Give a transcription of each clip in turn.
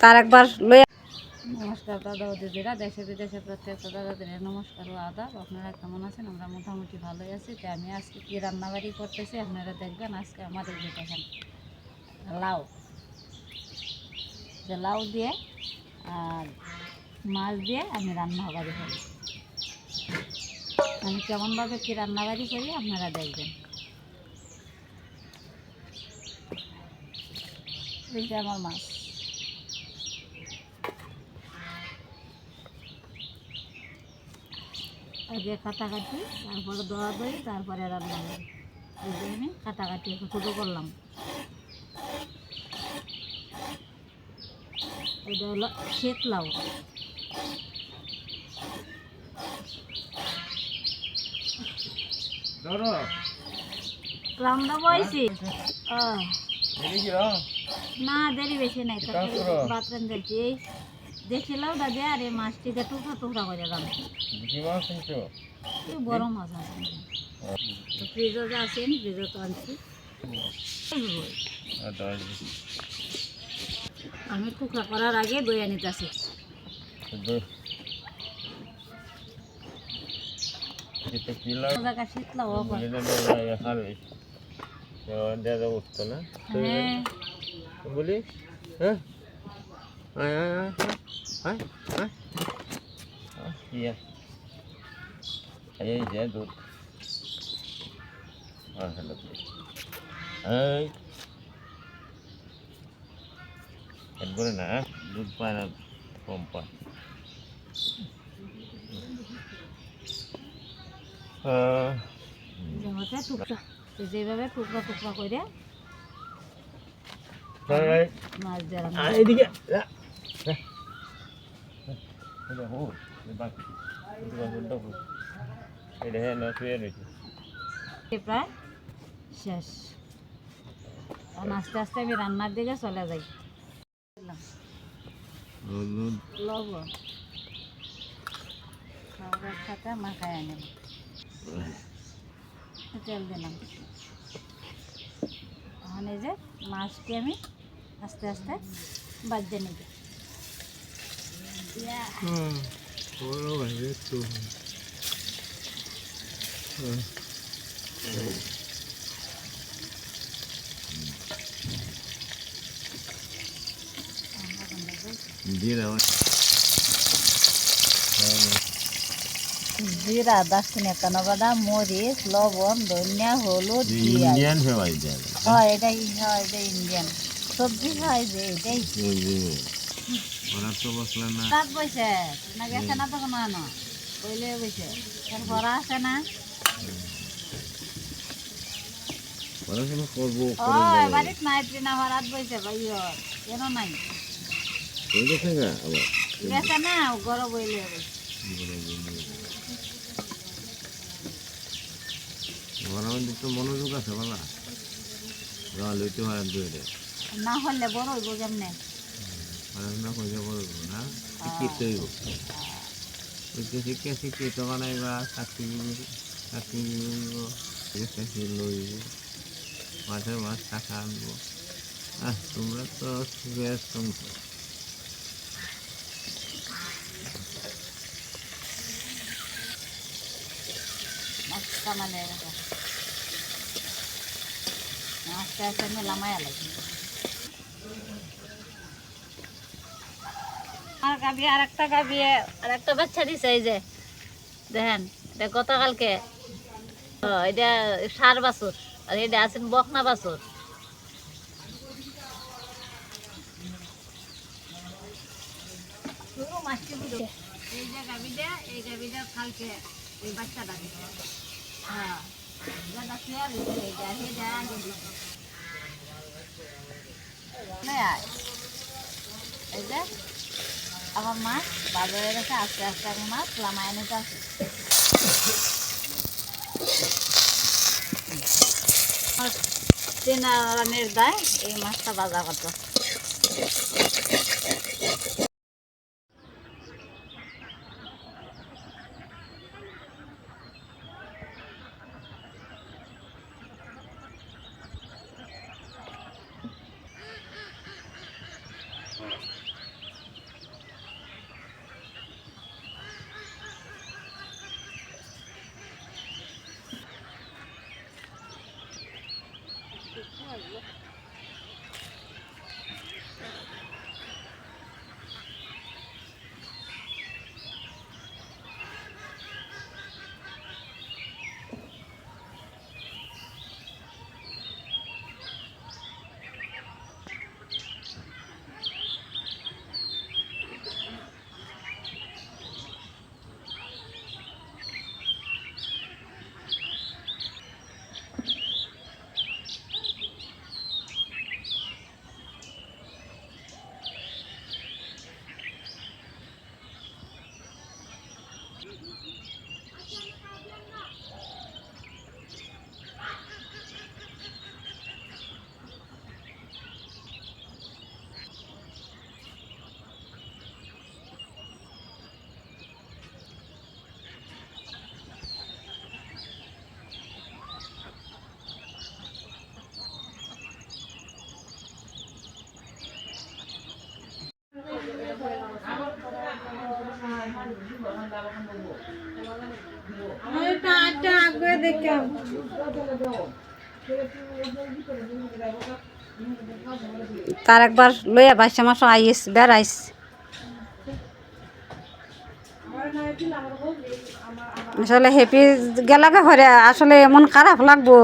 তার একবার নমস্কার, দাদা দিদিরা দেশে বিদেশে প্রত্যেকটা দাদাদের নমস্কার ও আদাব। আপনারা কেমন আছেন? আমরা মোটামুটি ভালোই আছি। তো আমি আজকে কী রান্নাবাড়ি করতেছি? আপনারা দেখবেন আজকে আমাদের যে দেখেন লাউ। যে লাউ দিয়ে আর মাছ দিয়ে আমি রান্নাবাড়ি করি। আমি কেমনভাবে কী রান্নাবাড়ি করি আপনারা দেখবেন। এই যে আমার মাছ। আগে কাটাকাটি তারপরে দোয়া দই তারপরে রান্না করি এই যে আমি কাটাকাটি ছোটো করলাম। এটা হলো শীত লাউ রান্না বয়সি ও না দেরি বেশি নাই এই দেশি লাউ দাদা আর এই মাছটিকে টুকরা টুকরা করে এই বড় মাছ আছে। ফ্রিজও আছেন ফ্রিজও তো আনছি। আমি টুকরা করার আগে দই আনিতেছি জায়গা শীতলা উঠতো না? হ্যাঁ। বলি হ্যাঁ? আয় আয় আয় আয় আয় আয়। এই যে দুধ। হ্যাঁ হ্যালো এই। একবারে না দুধ পায় না কম পায়। যেভাবে টুকরা টুকরা করে করি। প্রায় শেষ আস্তে আস্তে আমি রান্নার দিকে চলে যাই লবণ খাবারের সাথে মাখায় আনিলাম তেল দিলাম এখন এই যে মাছটি আমি আস্তে আস্তে বাজতে নিব। জিরা জিরা দারচিনি কানাবাদাম মরিচ লবণ ধনিয়া হলুদ ইন্ডিয়ান যায় হয় এটাই হয় এটা ইন্ডিয়ান সবজি খাই যে এটাই ওরা তো বসলে না। তাত বসে না গেছে না তখন আনো? কইলে বসে এর ভরা আছে না? পড়াশোনা করব? ওই বাড়িত নাই টিনা ভরাত বসে ভাইয়র কেন নাই? আবার? গেছে না গরম বইলে তো মনোযোগ আছে বলা। জল লইতে পারেন দুই না হলে বড় হইব কেমনে? পড়াশোনা করে বলব না শিক্ষিত হইব শিক্ষে শিক্ষে শিক্ষিত বানাইবা চাকরি চাকরি হইব চাকরি লইব মাঝে মাছ টাকা আনব আহ তোমরা তো সংসার মাছটা আস্তে আস্তে আর গাবি আর গাবি আর বাচ্চা দিছে, এই যে। দেখেন, এটা গতকালকে এটা সার বাছুর, আর এটা আছেন বকনা বাছুর। এই যে গাবিটা এই গাবিটা কালকে এই বাচ্চাটা। হ্যাঁ এটা খেয়াল হয়েছে এটা এটা আগে দিছে। নে আয়। এই যে, আমার মাছ বাজারে গেছে আস্তে আস্তে আমি মাছ লামায় নিতে আসি তিন রানের দায় এই মাছটা বাজা করতো তার একবার লইয়া ভাই আমার সব আইস, বেড়াইস। আসলে হ্যাপি গেলাকে ঘরে আসলে এমন খারাপ লাগবো।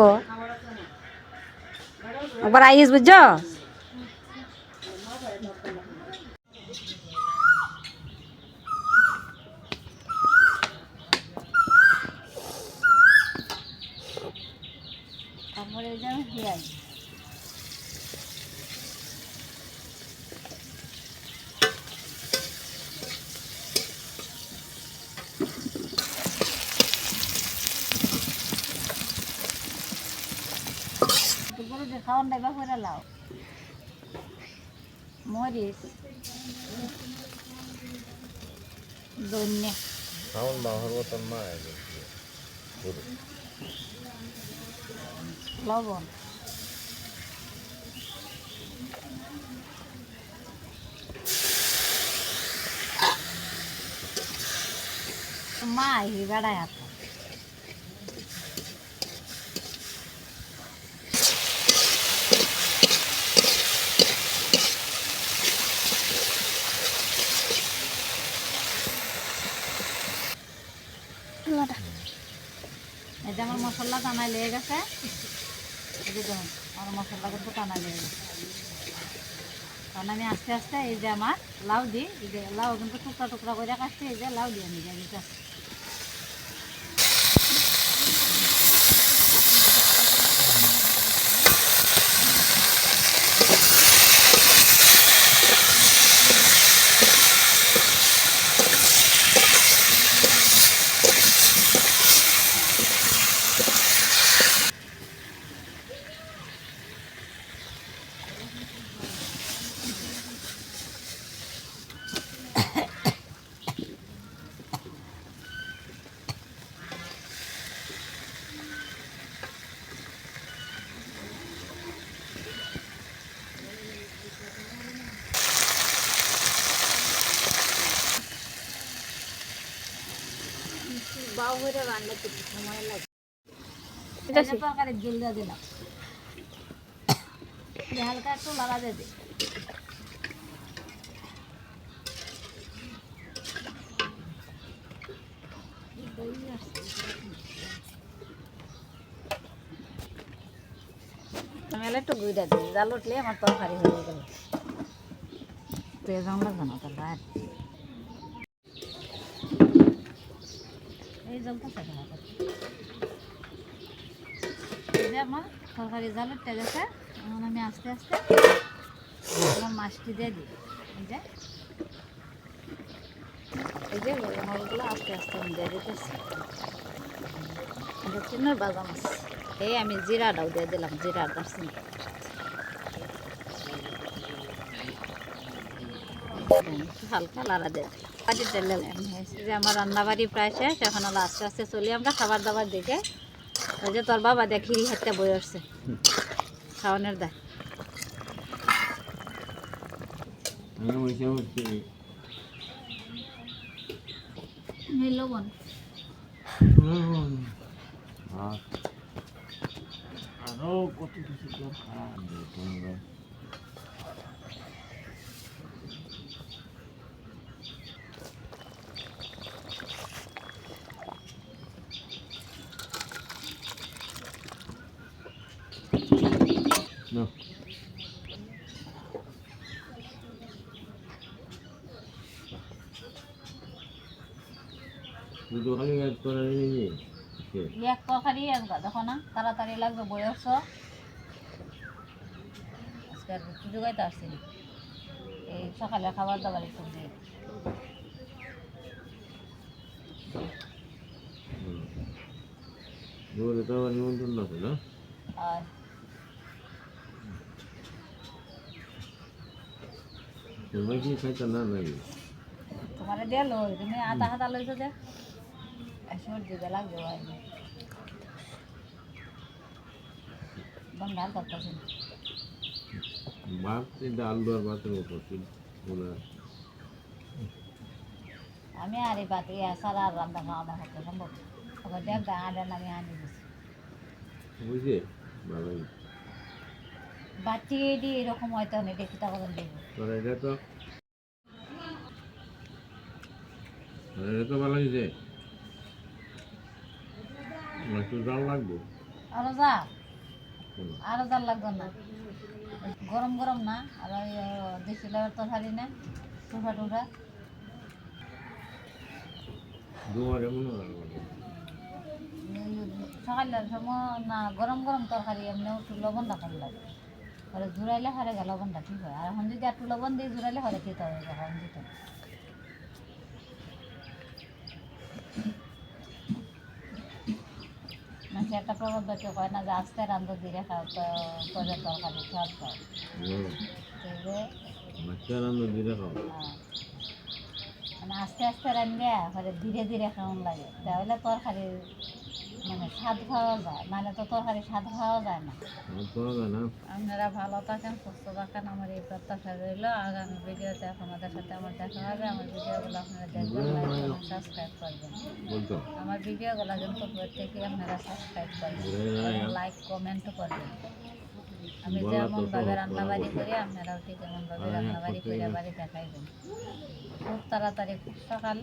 একবার আইস বুঝছ তারপরে এই যে আমি হিয়াই দুপুরে যে খাওয়ান ডাইবা করে লাও। মরিচ ধন্যে। খাওন বাহর মতন মা লবণ। মা বেড়ায় হাত এই যে আমার মশলা টানায় লেগে গেছে দেখুন, আমার মশলা কিন্তু টানায় লেগে গেছে। কারণ আমি আস্তে আস্তে এই যে আমার লাউ দিই, এই যে লাউ কিন্তু টুকরা টুকরা করে কাটছি, এই যে লাউ দিয়ে আমি যাই করে রান্না করতে সময় লাগে এটা তরকারির জল একটু দিয়ে দিই একটু গুঁড়া দিই জাল উঠলে আমার তরকারি হয়ে গেল। তেজ লাগবে না তরকারি এই আমার তরকারি জাল উঠতে এখন আমি আস্তে আস্তে আমার মাছটি দিয়ে দিই। যে। এই যে গরম আস্তে আস্তে আমি দিয়ে দিতেছি। এটা বাজা মাছ। এই আমি জিরাটাও দিয়ে দিলাম, জিরা দারচিনি। হালকা লাড়া দিয়ে দিই বাড়ি তেলে যে আমার রান্নাবাড়ি প্রায় শেষ এখন হলো আস্তে আস্তে চলি আমরা খাবার দাবার দেখে ওই যে তোর বাবা দেখি খিরি হাতে বই আসছে। খাওয়ানোর উঠছি লবণ। আরও কত কিছু দরকার তোমরা No. দুটো খালি কাজ করে নিয়ে এক তরকারি একবার দেখো না তাড়াতাড়ি লাগবে বয়স আজকে আর একটু জোগাইতে আসছি এই সকালে খাবার দাবার একটু দিয়ে না আর তুমি আধা হাতা লইছো যে সর্দি লাগবে ভাত ডাল দেওয়ার ভাতের মতো আমি আর এই সারা আর রান্না খাওয়া দাওয়া করতে সম্ভব দেখ আমি আনি দিছি বুঝছে ভালোই বাচ্চি দি এরকম হয়তো নেই দেখি তখন দেখব তোর এটা তো এটা তো ভালো হয়েছে একটু ডাল লাগবে আরও যা হুম। আরও জাল লাগবে না। গরম গরম না আর ওই দেশি লাউয়ের তরকারি না দুয়ারে মনে সকালের সময় না গরম গরম তরকারি এমনি একটু লবণটা কম লাগে। পরে জুড়াইলে হরে গেল লবণটা ঠিক হয়। আর এখন যদি একটু লবণ দিয়ে জুড়াইলে হরে খেতে হবে এখন দিতে মানুষ একটা প্রবাদ বাক্য কয় না যে আস্তে রান্ধ দিয়ে খাও তো করে তরকারি সব খাও তো এই যে বাচ্চা রান্না খাও। মানে আস্তে আস্তে রান্ধে পরে ধীরে ধীরে খাওয়ান লাগে। তাহলে তরকারি মানে স্বাদ খাওয়া যায়। নাহলে তো তরকারি স্বাদ খাওয়া যায় না। আপনারা ভালো থাকেন সুস্থ থাকেন। আমার এই প্রত্যাশা রইল। আগামী ভিডিওতে আপনাদের সাথে আমার দেখা হবে। আমার ভিডিওগুলো আপনারা দেখবেন লাইক সাবস্ক্রাইব করবেন। আমার ভিডিওগুলো কিন্তু প্রত্যেকেই আপনারা সাবস্ক্রাইব করবেন। লাইক কমেন্টও করবেন। আমি যেমন ভাবে রান্নাবাড়ি করি আপনারাও ঠিক এমন ভাবে রান্নাবাড়ি করে বাড়ি দেখাইবেন খুব তাড়াতাড়ি খুব সকাল।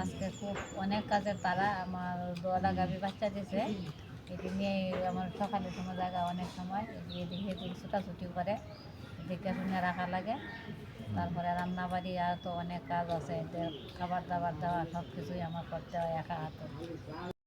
আজকে খুব অনেক কাজের তারা আমার দোয়ালা গাভী বাচ্চা দিয়েছে। এটি নিয়ে আমার সকালের সময় জায়গা অনেক সময়। এদিকে এদিকে এদিকে ছুটাছুটি করে দেখে শুনে রাখা লাগে। তারপরে রান্নাবাড়ি আর তো অনেক কাজ আছে। খাবার দাবার দেওয়া সব কিছুই আমার করতে হয় একা হাতে।